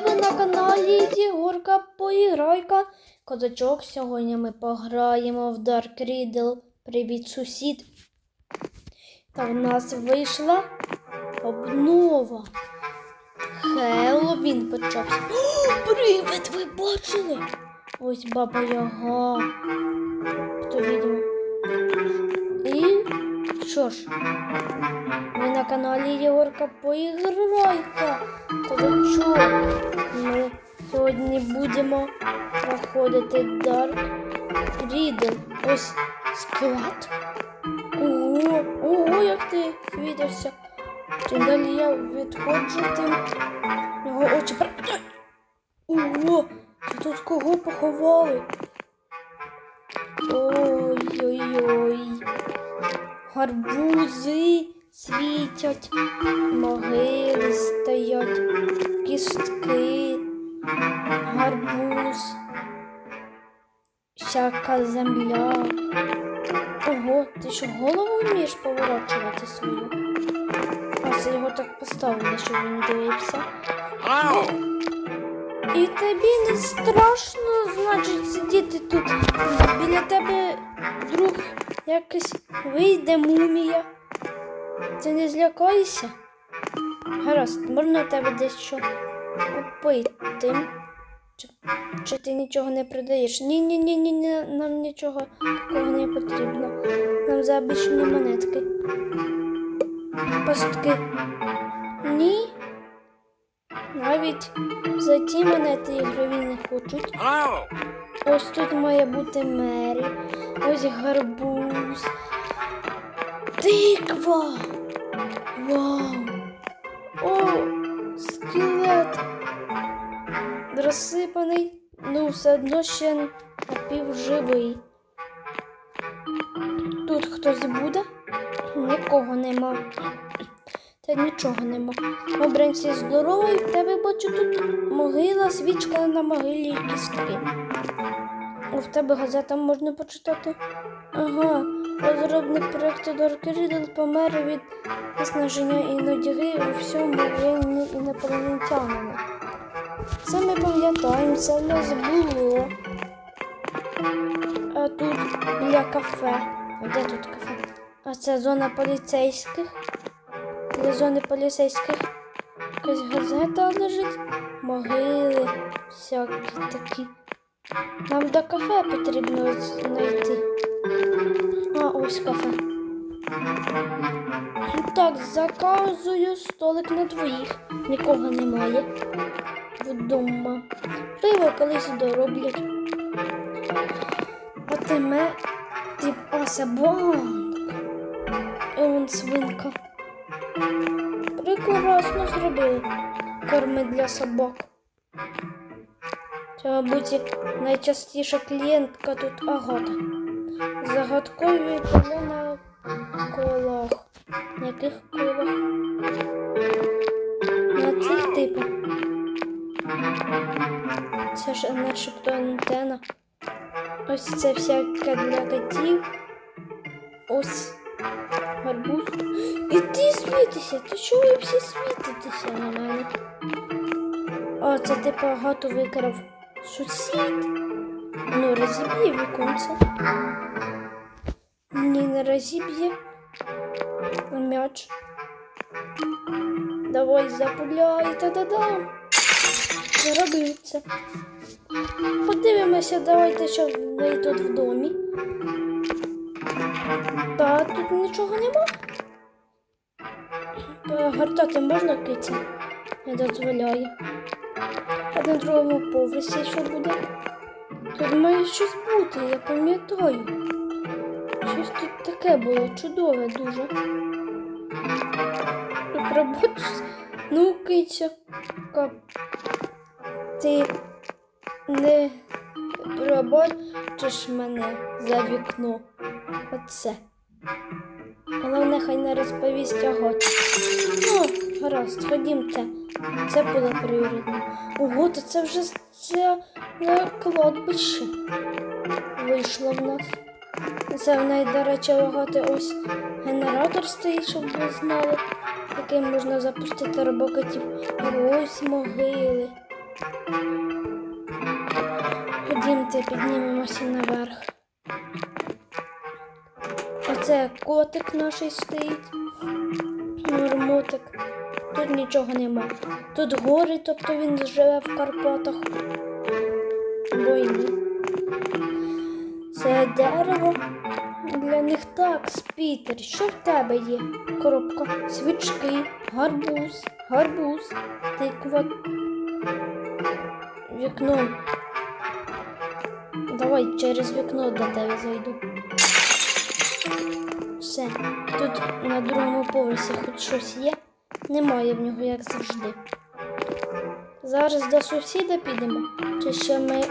ви на каналі Єгорка Поіграйка. Козачок, сьогодні ми пограємо в Dark Riddle. Привіт, сусід. Та в нас вийшла обнова. Хеллоуін почався. О, привид, ви бачили? Ось баба Яга. Хто відомо. Що ж, ми на каналі Єгорка Поіграйка. Козачок. Ми сьогодні будемо проходити Dark Riddle. Ось скелет. Ого, ого, як ти світишся. Чим далі я відходжу, тим його очі. пер- Ого, тут кого поховали? Ой-ой-ой. Гарбузи світять, могили стоять, кістки, гарбуз, всяка земля. Ого, ти що голову вмієш поворачувати свою? А це його так поставили, щоб він дивився. І тобі не страшно, значить, сидіти тут. Біля тебе друг якось вийде мумія. Ти не злякаєшся? Гаразд, можна тебе дещо купити. Чи, чи ти нічого не продаєш? Ні, ні, ні, нам нічого такого не потрібно. Нам за обичні монетки. Пастки. Ні. Навіть за ті монети ігрові не хочуть. Ось тут має бути Мері. Ось гарбуз. Тиква. Вау. О, скелет. Розсипаний, ну все одно ще напівживий. Тут хтось буде? Нікого нема. Та нічого нема. Обранці здоровий, в тебе бачу тут могила, свічка на могилі і кістки. В тебе газета можна почитати. Ага, розробник проєкту Dark Riddle помер від виснаження і нудьги у всьому винні інопланетянами. Це ми пам'ятаємо, це в нас було. А тут біля кафе. А де тут кафе? А це зона поліцейських. Для зони поліцейських якась газета лежить, могили, всякі такі. Нам до кафе потрібно знайти. А, ось кафе. Так, заказую столик на двоїх. Нікого немає. Вдома. Пиво колись дороблять. Отиме тип асабанк. І он свинка. Зробили. Корми для собак. Це, мабуть, найчастіша клієнтка тут Агата. Загадкові поля на колах. На яких колах? На цих типах. Це ж начебто антена. Ось це всяке для котів. Ось гарбуз. І ти світишся, ти чого ви всі світитеся на мене? А, це ти багато викрав сусід. Ну, розіб'є віконце. Ні, не розіб'є. М'яч. Давай запуляй, та-да-дам. Заробив це. Подивимося, давайте, що в тут в домі. Та тут нічого нема. Та Гортати можна киці? Не дозволяє. А на другому поверсі що буде? Тут має щось бути, я пам'ятаю. Щось тут таке було чудове дуже. Тут робочі. Ну, киця. Ти не пробачиш мене за вікно. Оце. Головне, хай не розповість Агаті. Ну, гаразд, ходімте. Це було пріоритетно. Ого, це вже це на кладбище вийшло в нас. Це в неї, до речі, Агати ось генератор стоїть, щоб ви знали, яким можна запустити робокотів. Ось могили. Ходімте, піднімемося наверх. Оце котик наш стоїть. Нурмотик. Тут нічого нема. Тут гори, тобто він живе в Карпатах. Бо й ні. Це дерево. Для них так, Спітер. Що в тебе є? Коробка, свічки, гарбуз, гарбуз, тиква. Вікно. Давай через вікно до тебе зайду. Все. Тут на другому поверсі хоч щось є. Немає в нього, як завжди. Зараз до сусіда підемо. Чи ще ми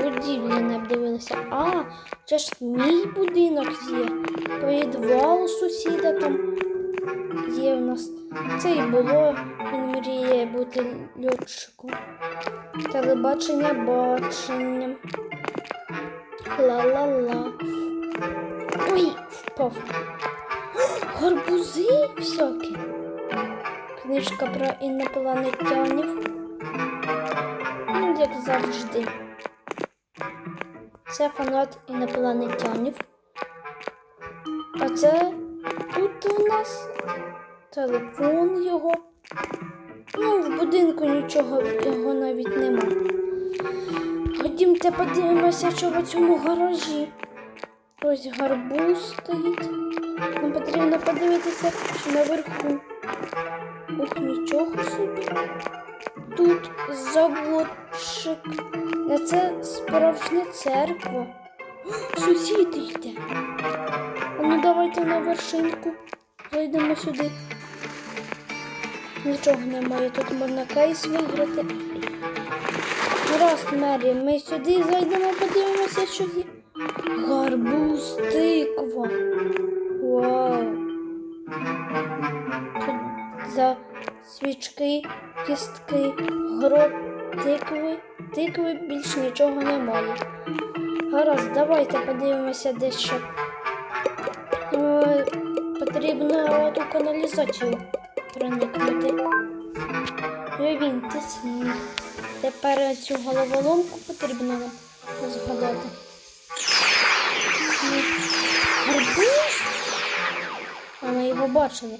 будівлі не обдивилися? А, це ж мій будинок є. Підвал сусіда там є в нас. Це і було. Він мріє бути льотчиком. Телебачення баченням. Ла-ла-ла. Ой, впав. Гарбузи всякі. Книжка про інопланетянів. Ну, як завжди. Це фанат інопланетянів. А це тут у нас телефон його. Ну, в будинку нічого його навіть нема. Ходімте подивимося, що в цьому гаражі. Ось гарбуз стоїть. Нам потрібно подивитися, наверху. Ох, нічого собі. Тут заводчик. На це справжня церква. Сусід йде. А ну давайте на вершинку. Зайдемо сюди. Нічого немає, тут можна кейс виграти. Гаразд, Мері, ми сюди зайдемо, подивимося, що є. Гарбуз, тиква. Вау. Тут за свічки, кістки, гроб, тикви. Тикви більш нічого немає. Гаразд, давайте подивимося дещо. Е, Потрібно ту каналізацію проникнути. Вивіньте сніг. Тепер цю головоломку потрібно нам згадати. Гарбуз? А його бачили.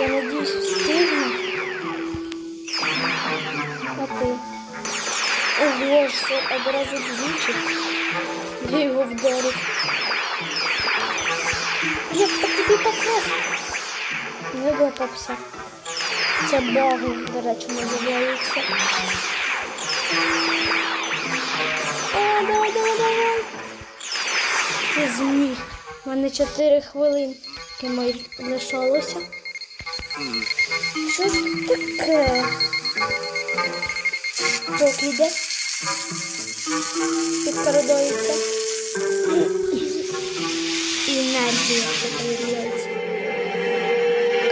Я надіюсь, встигну. А ти? Ого, це одразу двічі. Я його вдарив. Як по тобі покрасти? Не випався. Це баги, до речі, називається. О, давай, давай, давай. Ти зміг. У мене 4 хвилинки мої лишалося. Що ж таке? Крок йде. Підкрадається. І енергія ще появляється.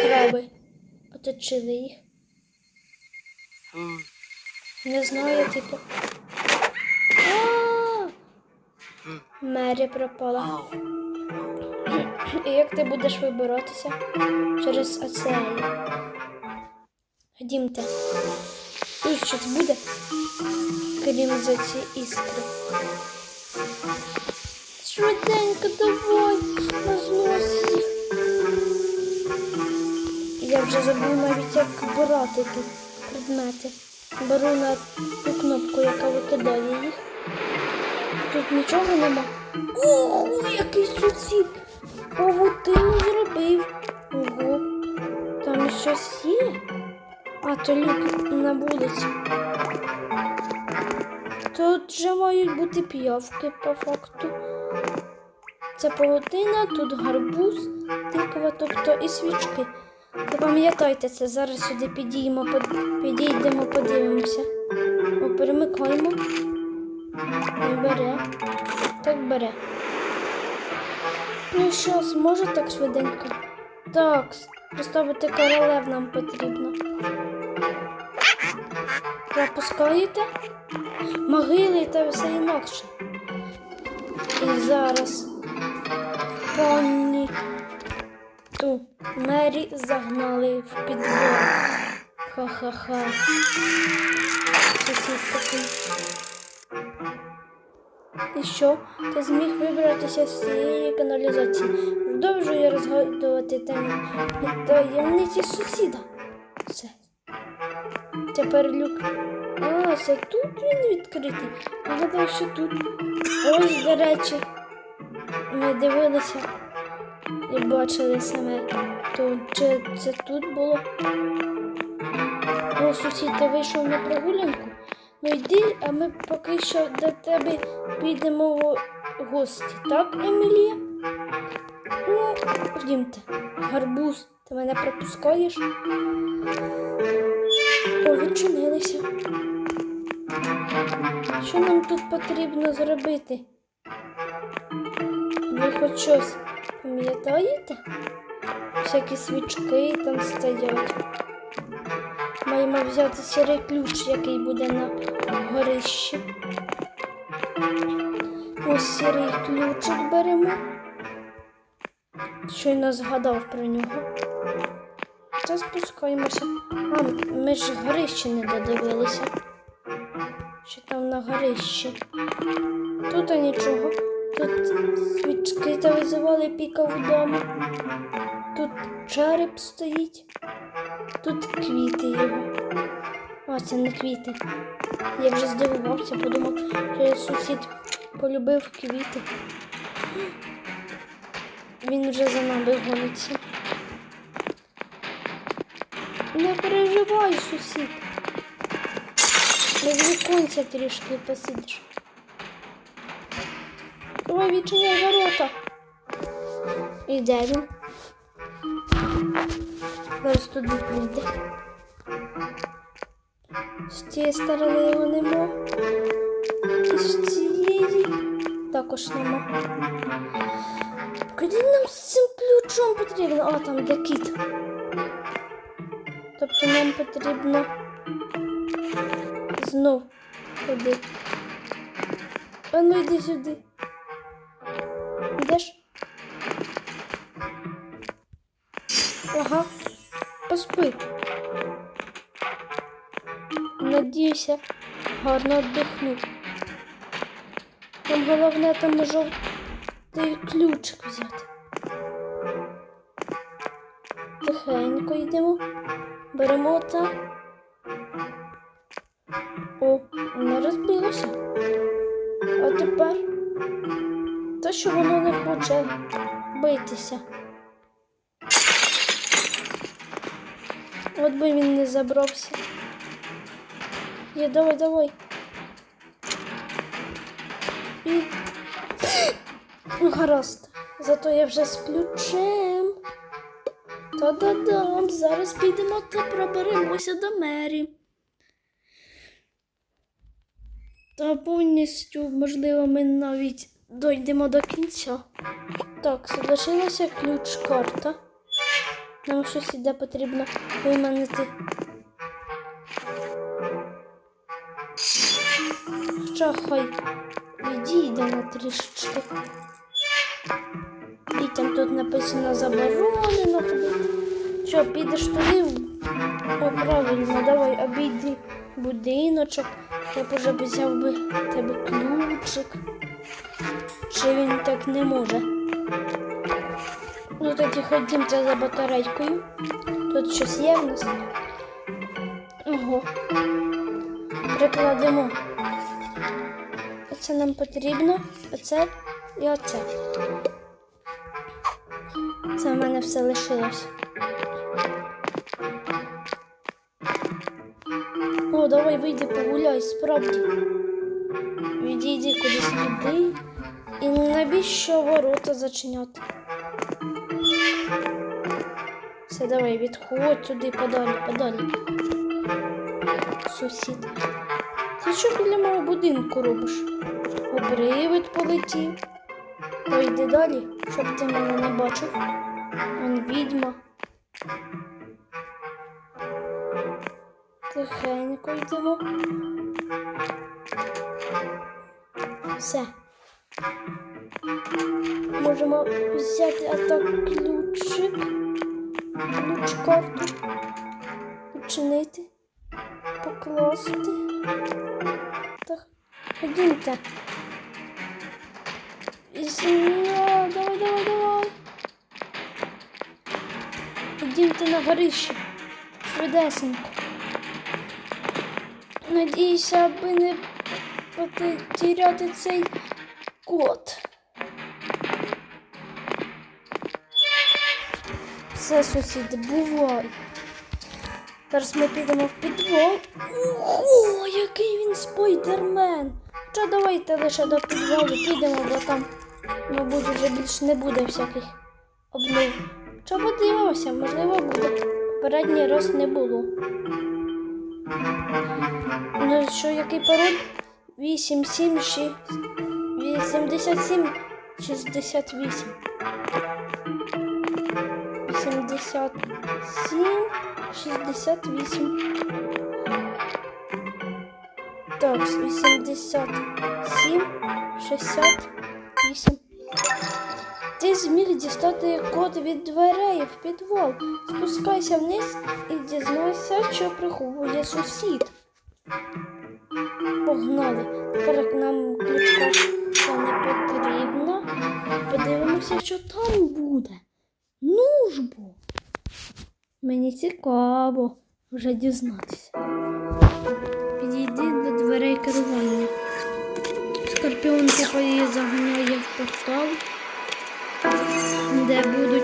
Краби оточили їх. Не знаю, типу. Мері пропала. І як ти будеш вибиратися через оцеї? Ходімте. Тут щось буде, крім за ці іскри. Швиденько давай, рознось. Я вже забув навіть, як брати тут предмети. Беру на ту кнопку, яка викидає їх. Тут нічого нема. Ого, який сусід! Павутину зробив. Ого, там щось є. А то люк на вулиці. Тут вже мають бути п'явки по факту. Це павутина, тут гарбуз, тиква, тобто і свічки. Запам'ятайте це, зараз сюди підіймо, підійдемо, подивимося. Перемикаємо. Не бере. Так бере. Ну що, зможе так швиденько? Так, поставити королев нам потрібно. Пропускаєте? Могили та все інакше. І зараз пані ту Мері загнали в підвал. Ха-ха-ха. Сусід такий. І що? Ти зміг вибратися з цієї каналізації. Продовжує розгадувати таємниці сусіда. Все. Тепер люк. А, це тут він відкритий. Я гадав, що тут. Ось, до речі, ми дивилися і бачили саме. То чи це тут було? О, сусід, ти вийшов на прогулянку? Ну йди, а ми поки що до тебе підемо в гості, так, Емілія? Ну, ходімте. Гарбуз, ти мене пропускаєш? О, відчинилися. Що нам тут потрібно зробити? Ви хоч щось пам'ятаєте? Всякі свічки там стоять. Маємо взяти сірий ключ, який буде на горищі. Ось сірий ключик беремо. Щойно згадав про нього. Та спускаємося. А, ми ж горище не додивилися. Що там на горищі? Тут нічого. Тут свічки та визивали піка вдома. Тут череп стоїть. Тут квіти його. А, це не квіти. Я вже здивувався, подумав, що сусід полюбив квіти. Він вже за нами гониться. Не переживай, сусід. Не трішки посидиш. Давай відчиняй ворота. І він? Зараз туди прийде. З цієї сторони його нема. І з цієї також нема. Куди нам з цим ключом потрібно? А, там де кіт. Тобто нам потрібно знов туди. А ну йди сюди. Поспи. Надіюся, гарно віддихну. Нам головне там жовтий ключик взяти. Тихенько йдемо. Беремо та. Забрався. Є, давай, давай. І... Ну, гаразд. Зато я вже з ключем. Та-да-дам, зараз підемо та проберемося до мері. Та повністю, можливо, ми навіть дойдемо до кінця. Так, залишилася ключ-карта. Нам щось іде потрібно виманити. Хоча хай відійде на трішечки. Дітям тут написано заборонено. Що, підеш туди? О, правильно, давай обійди будиночок. Я б уже взяв би тебе ключик. Чи він так не може? Ну тоді ходімте за батарейкою. Тут щось є в нас. Ого. Прикладемо. Оце нам потрібно. Оце і оце. Це в мене все лишилось. О, давай вийди погуляй, справді. Відійди кудись туди. І навіщо ворота зачиняти? Все, давай, відходь туди подалі, подалі. Сусід. Ти що біля мого будинку робиш? Обривид полетів. То йди далі, щоб ти мене не бачив. Он відьма. Тихенько йдемо. Все. Можемо взяти а ключик, ключ карту. І відчинити, покласти. Так, ходімте. Давай, давай, давай. Ходімте на горище. Швидесенько. Надіюся, аби не потеряти цей код. Все, сусіди, бувай. Зараз ми підемо в підвал. Ого, який він спайдермен. Хоча давайте лише до підвалу підемо, бо там, мабуть, вже більше не буде всяких обнов. Що подивимося, можливо, буде. Попередній раз не було. Ну що, який пароль? 8, 7, 6, 87, 68. 87, 68. Так, 87, 68. Ти зміг дістати код від дверей в підвал. Спускайся вниз і дізнайся, що приховує сусід. Погнали. Тепер нам ключка це не потрібно. Подивимося, що там буде. Ну ж бо. Мені цікаво вже дізнатися. Підійди до дверей керування. Скорпіон типу її в портал, де будуть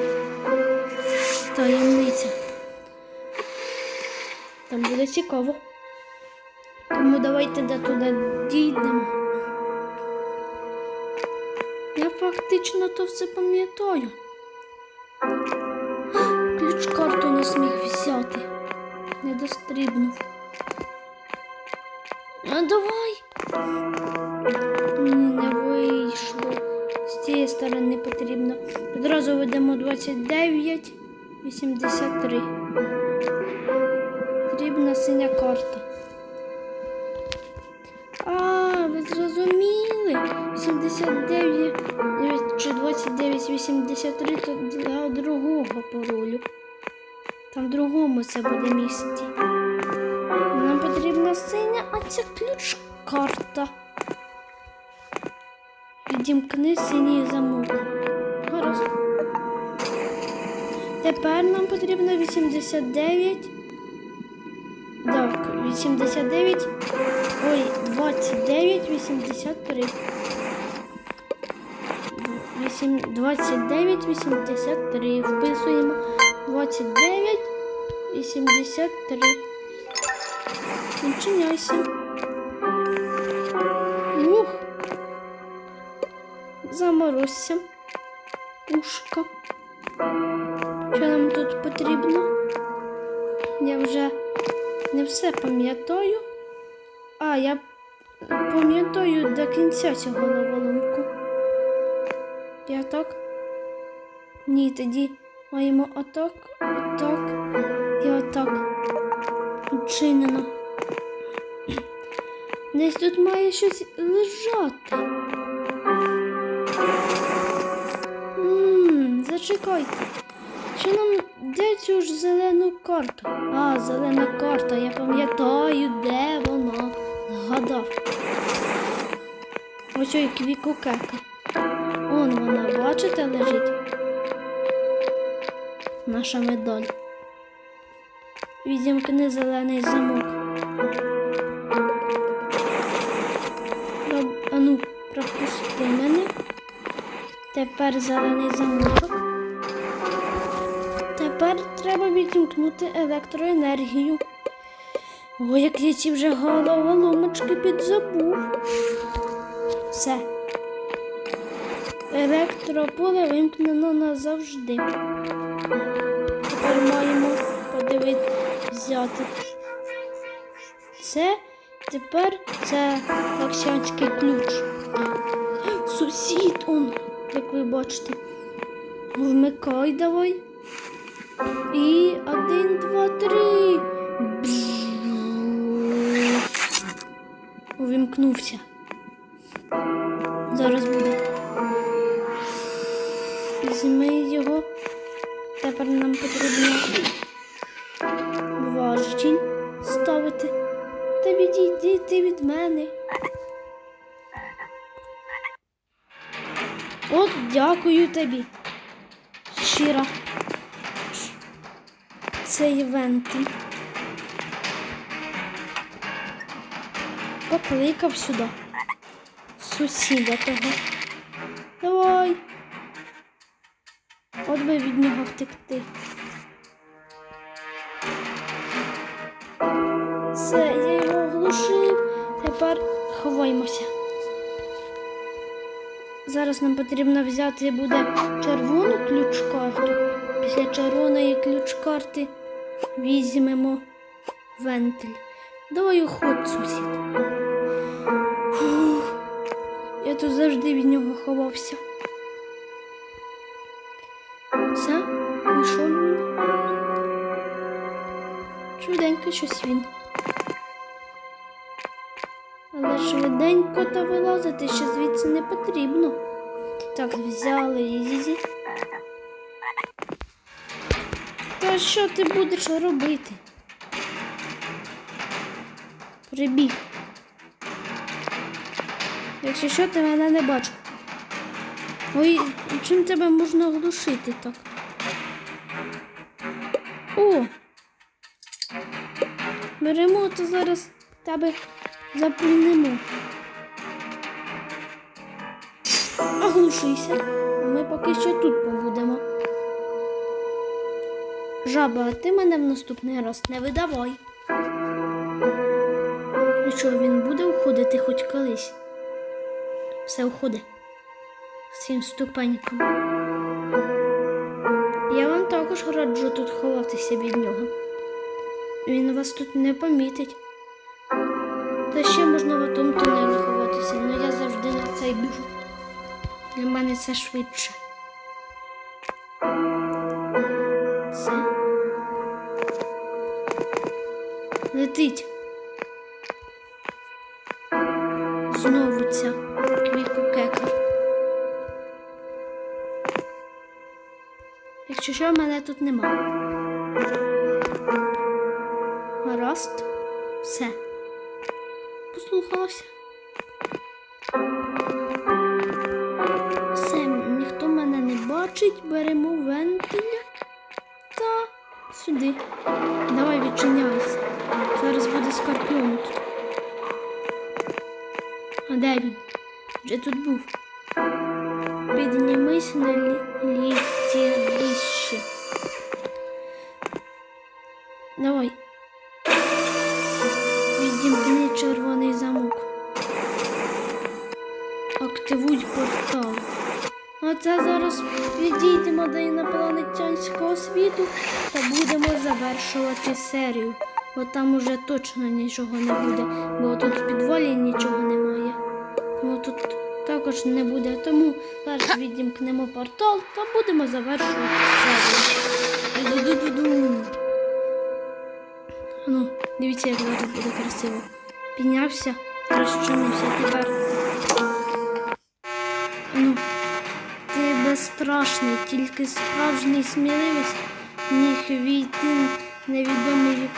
таємниця. Там буде цікаво. Тому давайте до туди дійдемо. Я фактично то все пам'ятаю. Не дострібнув. А давай. Не вийшло. З цієї сторони потрібно. Одразу ведемо 29, 83. Потрібна синя карта. А, ви зрозуміли? 79 чи 29, 83 то для другого паролю. Там в другому це буде місці. Нам потрібна синя, а це ключ карта. Відімкни синій замок. Гаразд. Тепер нам потрібно 89. Так, 89. Ой, 29, 83. 8, 29, 83. Вписуємо 29, 83. Відчиняйся. Ух. Заморозься. Ушка. Що нам тут потрібно? Я вже не все пам'ятаю. А, я пам'ятаю до кінця цього головоломку. Я так? Ні, тоді маємо отак, отак і отак. Вчинено. Десь тут має щось лежати. Ммм, зачекайте. Чи нам де цю ж зелену карту? А, зелена карта, я пам'ятаю, де вона. Згадав. Ось ой квікукека. Он вона, бачите, лежить. Наша медаль. Відімкни зелений замок. Ану, пропусти мене. Тепер зелений замок. Тепер треба відімкнути електроенергію. Ой, як я ці вже головоломочки підзабув. Все. Електрополе вимкнено назавжди. Маємо подивити, взяти. Це тепер це лаксянський ключ. Сусід он, як ви бачите. Вмикай давай. І один, два, три. Увімкнувся. Зараз буде. Візьми його. Тепер нам потрібно важіль ставити. Та відійди від мене. От дякую тобі. Щиро. Цей вентиль. Покликав сюди. Сусіда того. От би від нього втекти. Все, я його оглушив. Тепер ховаємося. Зараз нам потрібно взяти буде червону ключ-карту. Після червоної ключ-карти візьмемо вентиль. Давай уходь, сусід. Фух. Я тут завжди від нього ховався. Швиденько щось він. Але швиденько та вилазити ще звідси не потрібно. Так, взяли її. Та що ти будеш робити? Прибіг. Якщо що, ти мене не бачу. Ой, чим тебе можна оглушити так? О! Беремо, то зараз тебе. Оглушися. А ми поки що тут побудемо. Жаба, ти мене в наступний раз не видавай. І що, він буде уходити хоч колись? Все уходить. Всім ступенькам. Я вам також раджу тут ховатися від нього. Він вас тут не помітить. Та ще можна в тому тунелі ховатися, але я завжди на цей біжу. Для мене це швидше. Все. Летить. Знову ця квіку-кека. Якщо що, мене тут нема. Гаразд. Все. Послухалася. Все, ніхто мене не бачить, беремо вентиля та сюди. Давай відчиняйся. Зараз буде скорпіон тут. А де він? Вже тут був. Піднімись на лі- завершувати серію. Бо там уже точно нічого не буде, бо тут в підвалі нічого немає. Тому тут також не буде. Тому зараз відімкнемо портал та будемо завершувати серію. Ну, дивіться, як зараз буде красиво. Піднявся, розчинився тепер. Ну, ти безстрашний, тільки справжній сміливець міг війти невідомий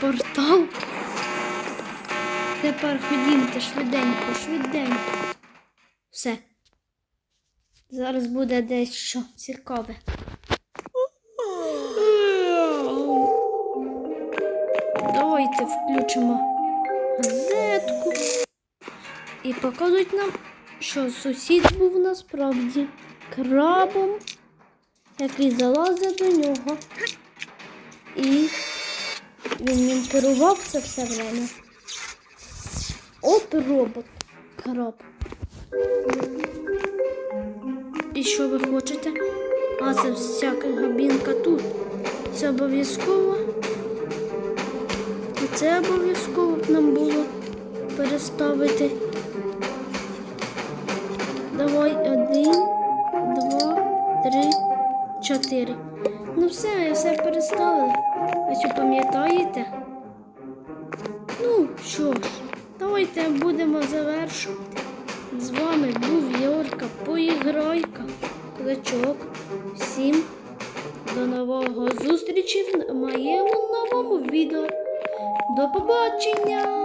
портал. Тепер ходімте швиденько, швиденько. Все. Зараз буде дещо цікаве. Давайте включимо газетку і покажуть нам, що сусід був насправді крабом, який залазив до нього. І він ним керував це все время. От робот краб. І що ви хочете? А це всяка габінка тут. Це обов'язково. І це обов'язково б нам було переставити. Давай один, два, три, чотири. Ну все, я все переставили. А що пам'ятаєте? Ну що ж, давайте будемо завершувати. З вами був Йорка Поіграйка. Кличок. Всім До нового зустрічі в моєму новому відео. До побачення!